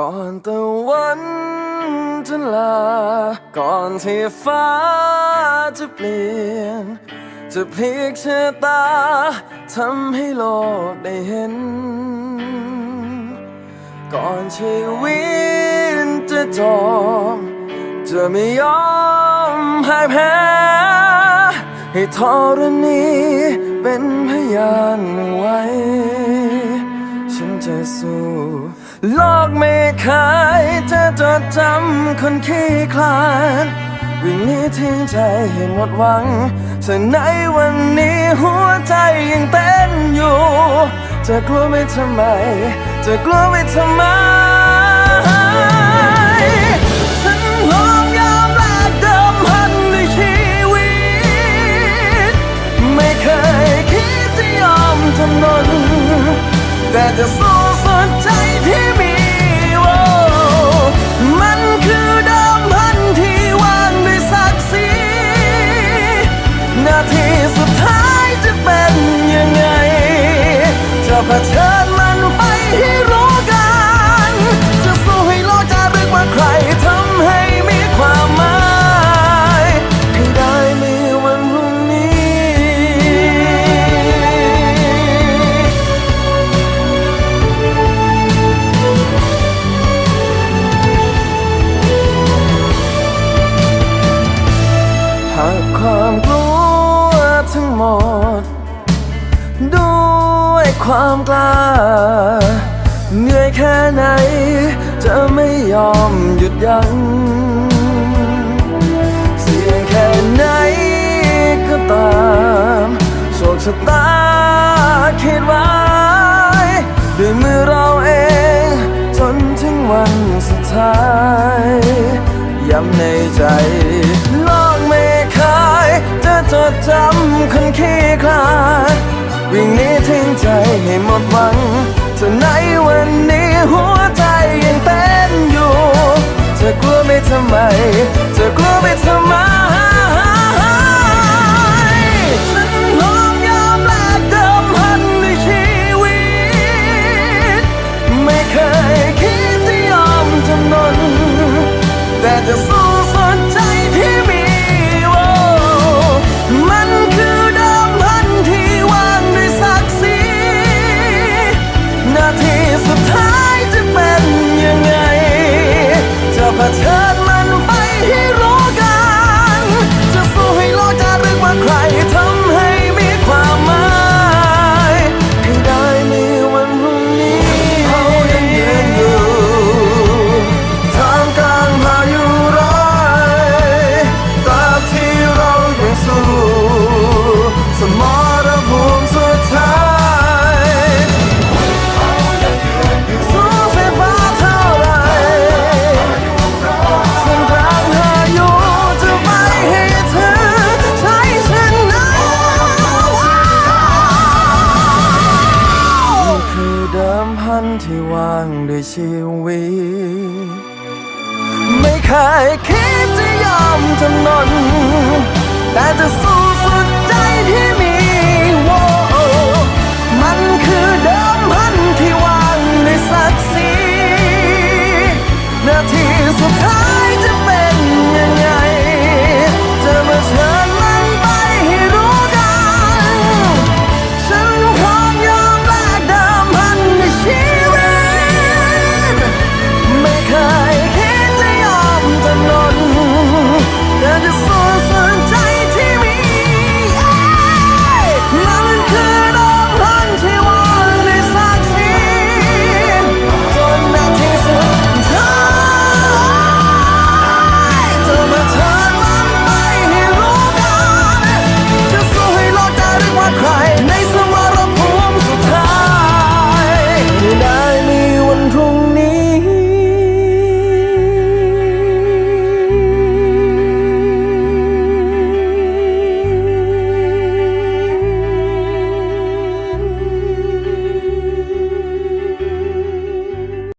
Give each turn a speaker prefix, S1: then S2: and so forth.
S1: ก่อนตะวันจะลา ก่อนที่ฟ้าจะเปลี่ยน จะพลิกชะตาทำให้โลกได้เห็น ก่อนชีวิตจะจมจะไม่ยอมพ่ายแพ้ให้ธรณีเป็นพยานไว้ ฉันจะสู้ ลอกไม่เคยจะจดจำคนขี้คลานวิ่งนีทิ้งใจเห็นหมดหวังเธอในวันนี้หัวใจยังเต้นอยู่ จะกลัวไม่ทำไม จะกลัวไม่ทำไม่เคยคิดจะยอมจำนนแต่จะ I'll ความกล้า เหนื่อยแค่ไหน จะไม่ยอมหยุดยัง้งเสี่ยงแค่ไหนก็ตามโชคชะตาคิดว่า ไม่ วี ไม่เคยคิดจะยอมจำนนแต่จะสู้สุดใจที่มี